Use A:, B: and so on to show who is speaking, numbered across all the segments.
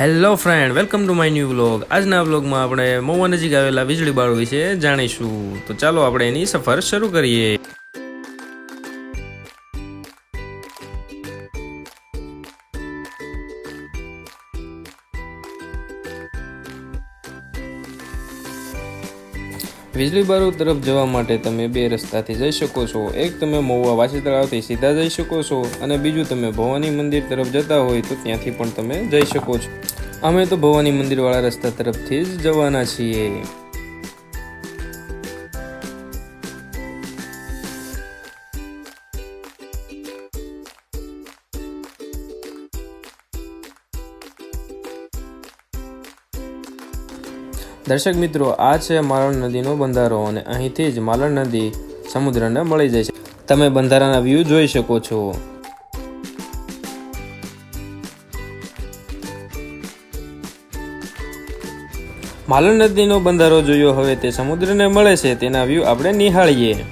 A: Hello friend welcome to my new vlog આજના વ્લોગમાં આપણે મહુવા નજીક આવેલા વીજળી બાળ વિશે જાણીશું. તો ચાલો આપણે એની સફર શરૂ કરીએ. વીજળી બારો તરફ જવા માટે તમે બે રસ્તાથી જઈ શકો છો. એક તમે મહુવા વાસી તળાવથી સીધા જઈ શકો છો અને બીજું તમે ભવાની મંદિર તરફ જતા હોય તો ત્યાંથી પણ તમે જઈ શકો છો. અમે તો ભવાની મંદિરવાળા રસ્તા તરફથી જ જવાના છીએ. દર્શક મિત્રો, આ છે માલણ નદીનો બંધારો અને અહીંથી જ માલણ નદી સમુદ્રને મળી જાય છે. તમે બંધારાના વ્યૂ જોઈ શકો છો. માલણ નદીનો બંધારો જોયો, હવે તે સમુદ્રને મળે છે, તેના વ્યૂ આપણે નિહાળીએ.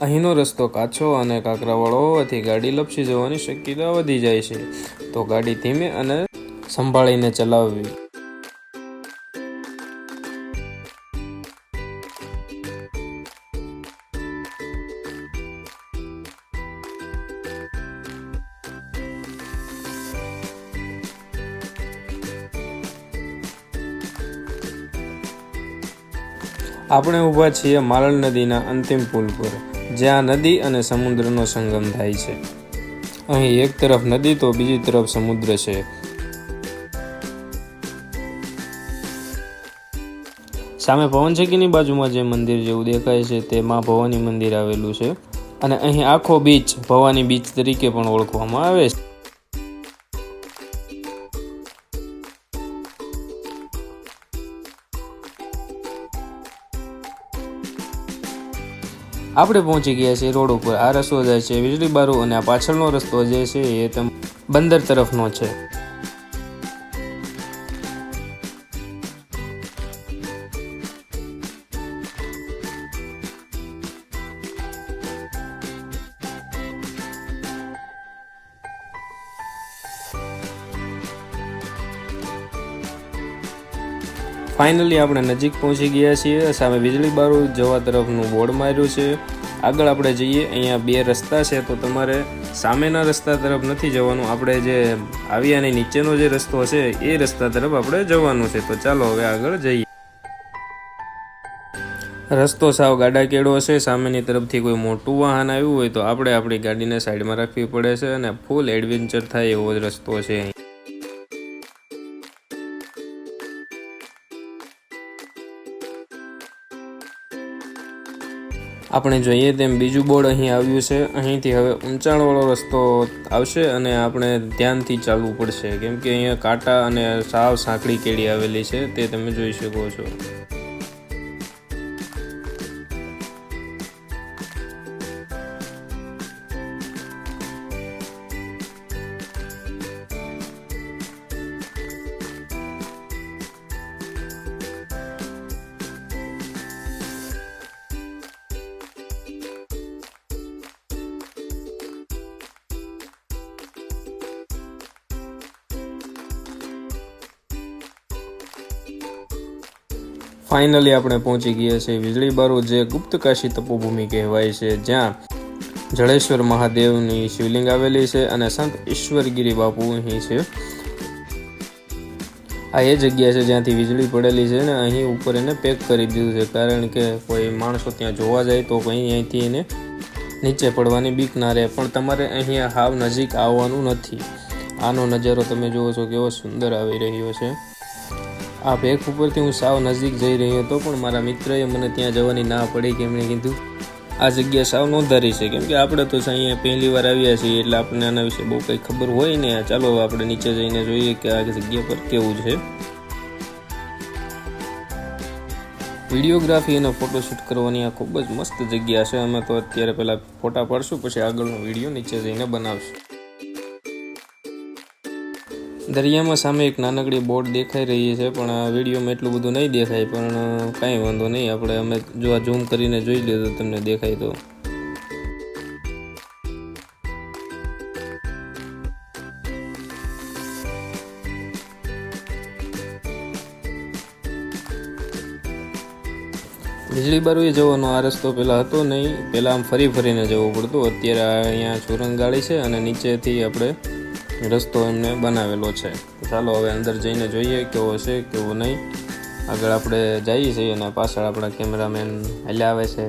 A: અહીંનો રસ્તો કાચો અને કાંકરાવાળો હોવાથી ગાડી લપસી જવાની શક્યતા વધી જાય છે. તો ગાડી ધીમે અને સંભાળીને ચલાવવી. આપણે ઊભા છીએ માલણ નદીના અંતિમ પુલ પર. જ્યાં નદી અને સમુદ્રનો સંગમ થાય છે. અહીં એક તરફ નદી તો બીજી તરફ સમુદ્ર છે. સામે પવનચક્કીની બાજુમાં જે મંદિર જેવું દેખાય છે તે માં ભવાની મંદિર આવેલું છે. અને અહીં આખો બીચ ભવાની બીચ તરીકે પણ ઓળખવામાં આવે છે. આપણે પહોંચી ગયા છીએ રોડ ઉપર. આ રસ્તો જાય છે, વીજળી બારો અને આ પાછળનો રસ્તો જે છે એ તમ બંદર તરફનો છે. ફાઇનલી આપણે નજીક પહોંચી ગયા છીએ. સામે વીજળી બારું જવા તરફનું બોર્ડ માર્યું છે. આગળ આપણે જઈએ. અહીંયા બે રસ્તા છે, તો તમારે સામેના રસ્તા તરફ નથી જવાનું. આપણે જે આવ્યાની નીચેનો જે રસ્તો છે, એ રસ્તા તરફ આપણે જવાનું છે. તો ચાલો હવે આગળ જઈએ. રસ્તો સાવ ગાડા કેળો છે સામેની તરફથી કોઈ મોટું વાહન આવ્યું હોય તો આપણે આપણી ગાડીને સાઈડમાં રાખવી પડે છે અને ફૂલ એડવેન્ચર થાય એવો જ રસ્તો છે આપણે જોઈએ તેમ બીજું બોર્ડ અહીં આવ્યું છે. અહીંથી હવે ઊંચાણવાળો રસ્તો આવશે અને આપણે ધ્યાનથી ચાલવું પડશે. કેમ કે અહીંયા કાંટા અને સાવ સાંકડી કેળી આવેલી છે, તે તમે જોઈ શકો છો. ફાઇનલી આપણે પહોંચી ગયા છીએ વીજળી બારો, જે ગુપ્તકાશી તપોભૂમિ કહેવાય છે, જ્યાં જળેશ્વર મહાદેવની શિવલિંગ આવેલી છે અને સંત ઈશ્વરગીરી બાપુ અહીં છે. આ એ જગ્યા છે જ્યાંથી વીજળી પડેલી છે ને અહીં ઉપર એને પેક કરી દીધું છે. કારણ કે કોઈ માણસો ત્યાં જોવા જાય તો કંઈ અહીંથી એને નીચે પડવાની બીક ના રહે. પણ તમારે અહીંયા હાવ નજીક આવવાનું નથી. આનો નજારો તમે જુઓ છો કેવો સુંદર આવી રહ્યો છે. આ ભેખ ઉપરથી હું સાવ નજીક જઈ રહ્યો હતો, પણ મારા મિત્રએ મને ત્યાં જવાની ના પડી કે એમણે કીધું, આ જગ્યા સાવ નોંધારી છે. કેમ કે આપણે તો અહીંયા પહેલી વાર આવ્યા છીએ, એટલે આપણને આના વિશે બહુ કંઈ ખબર હોય ને. ચાલો આપણે નીચે જઈને જોઈએ કે આ જગ્યા પર કેવું છે. વિડીયોગ્રાફી અને ફોટોશૂટ કરવાની આ ખૂબ જ મસ્ત જગ્યા છે. અમે તો અત્યારે પહેલાં ફોટા પાડશું, પછી આગળનો વીડિયો નીચે જઈને બનાવશું. દરિયામાં સામે એક નાનકડી બોટ દેખાઈ રહી છે, પણ આ વિડીયોમાં એટલું બધું નહીં દેખાય, પણ કાંઈ વાંધો નહીં. આપણે અમે જો આ ઝૂમ કરીને જોઈ લે તો તમને દેખાય તો. વીજળી બારોએ જવાનો આ રસ્તો પહેલાં હતો નહીં. પહેલાં આમ ફરી ફરીને જવું પડતું. અત્યારે અહીંયા ચુરંગ ગાડી છે અને નીચેથી આપણે રસ્તો એમને બનાવેલો છે. ચાલો હવે અંદર જઈને જોઈએ કેવો છે, કેવો નહીં. આગળ આપણે જઈએ છીએ અને પાછળ આપણા કેમેરામેન હાલ્યા આવે છે.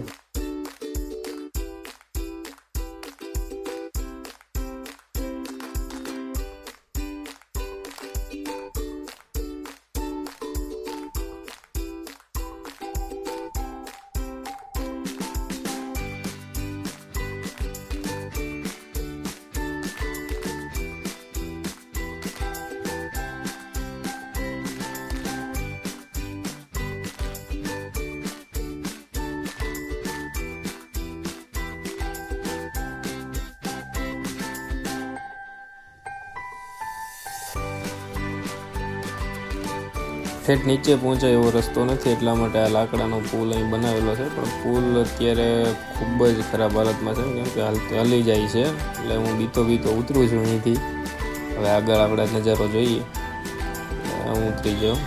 A: ઠેઠ નીચે પહોંચાય એવો રસ્તો નથી, એટલા માટે આ લાકડાનો પુલ અહીં બનાવેલો છે. પણ પુલ અત્યારે ખૂબ જ ખરાબ હાલતમાં છે, કેમ કે હાલ હલી જાય છે. એટલે હું બીતો બીતો ઉતરું છું અહીંથી. હવે આગળ આપણે નજારો જોઈએ. હું ઉતરી જાઉં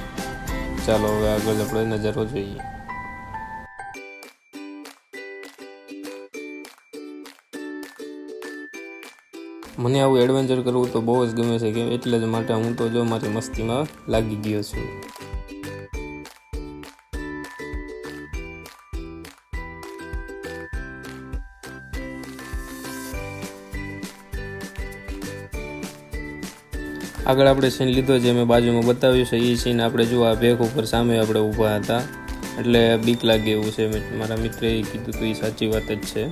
A: ચાલો, હવે આગળ આપણે નજારો જોઈએ. મને આવું એડવેન્ચર કરવું તો બહુ જ ગમે છે કે એટલે જ માટે હું તો જો મારી મસ્તીમાં લાગી ગયો છું. આગળ આપણે સીન લીધો જે મેં બાજુમાં બતાવ્યું છે એ સીન આપણે જો આ ભેખ ઉપર સામે આપણે ઊભા હતા. એટલે બીક લાગે એવું છે મારા મિત્રે કીધું તો એ સાચી વાત જ છે.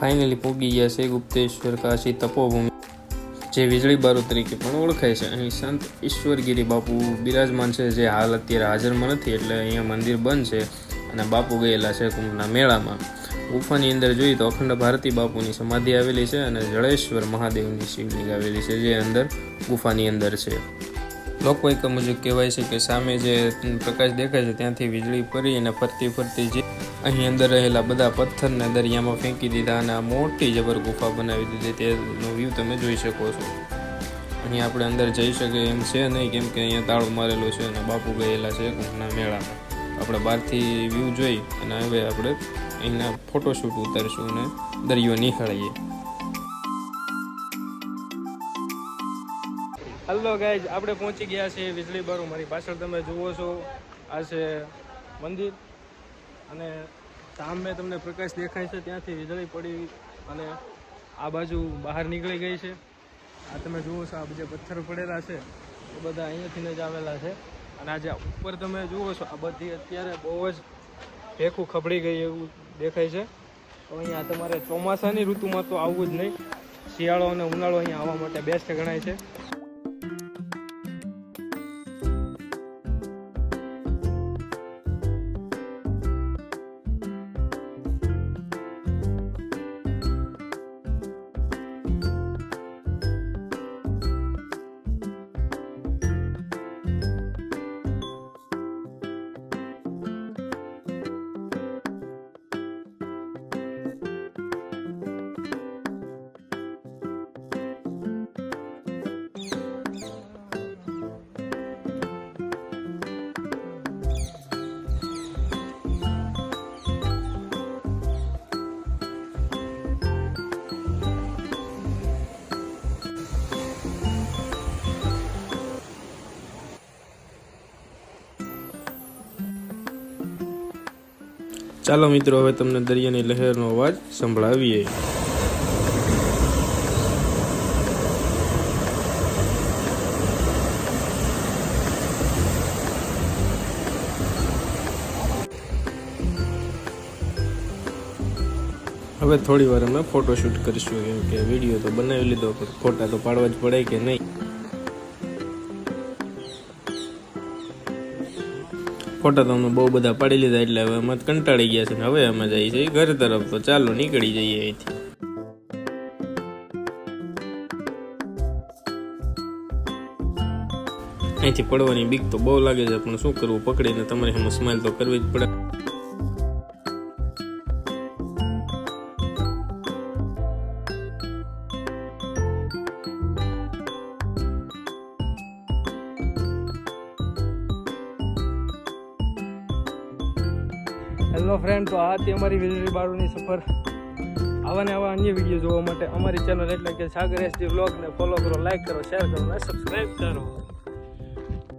A: ફાઇનલી પૂગી ગયા છે ગુપ્તેશ્વર કાશી તપોભૂમિ. જે વીજળી બારો તરીકે પણ ઓળખાય છે. અહીં સંત ઈશ્વરગીરી બાપુ બિરાજમાન છે. જે હાલ અત્યારે હાજરમાં નથી એટલે અહીંયા મંદિર બંધ છે અને બાપુ ગયેલા છે કુંભના મેળામાં. ગુફાની અંદર જોઈએ તો અખંડ ભારતી બાપુની સમાધિ આવેલી છે અને જળેશ્વર મહાદેવની શિવલિંગ આવેલી છે જે અંદર ગુફાની અંદર છે. લોકવાયકા મુજબ કહેવાય છે કે સામે જે પ્રકાશ દેખાય છે ત્યાંથી વીજળી પડી અને ફરતી ફરતી જે અહીં અંદર રહેલા બધા પથ્થરને દરિયામાં ફેંકી દીધા અને આ મોટી જબર ગુફા બનાવી દીધી તેનો વ્યૂ તમે જોઈ શકો છો. અહીં આપણે અંદર જઈ શકીએ એમ છે નહીં, કેમ કે અહીંયા તાળું મારેલું છે અને બાપુ ગયેલા છે કુંભના મેળામાં. આપણે બહારથી વ્યૂ જોઈ અને હવે આપણે અહીંના ફોટોશૂટ ઉતારશું અને દરિયો નિહાળીએ હલો ગાઈઝ આપણે પહોંચી ગયા છીએ વીજળી બારું. મારી પાછળ તમે જુઓ છો, આ છે મંદિર અને સામે તમને પ્રકાશ દેખાય છે, ત્યાંથી વીજળી પડી અને આ બાજુ બહાર નીકળી ગઈ છે. આ તમે જુઓ છો, આ જે પથ્થર પડેલા છે, એ બધા અહીંયાથી જ આવેલા છે. અને આ ઉપર તમે જુઓ છો, આ બધી અત્યારે બહુ જ ભેખું ખબડી ગઈ એવું દેખાય છે. તો અહીંયા તમારે ચોમાસાની ઋતુમાં તો આવવું જ નહીં. શિયાળો અને ઉનાળો અહીંયા આવવા માટે બેસ્ટ ગણાય છે. ચાલો મિત્રો, હવે તમને દરિયાની લહેરનો અવાજ સંભળાવીએ. હવે થોડી વાર અમે ફોટોશૂટ કરીશું, કેમ કે વીડિયો તો બનાવી લીધો, પણ ફોટા તો પાડવા જ પડે કે નહીં? ફોટા તો અમે બહુ બધા પાડી લીધા એટલે હવે અમે કંટાળી ગયા છે ને હવે અમે જઈએ છીએ ઘર તરફ. તો ચાલો નીકળી જઈએ અહીંથી. અહીંથી પડવાની બીક તો બહુ લાગે છે, પણ શું કરવું? પકડીને તમારે એમાં સ્માઇલ તો કરવી જ પડે.
B: હેલો ફ્રેન્ડ તો આ હતી અમારી વીજળી બારોની સફર. આવા ને આવા અન્ય વીડિયો જોવા માટે અમારી ચેનલ એટલે કે સાગર એસડી બ્લોગને ફોલો કરો લાઈક કરો શેર કરો અને સબસ્ક્રાઈબ કરો.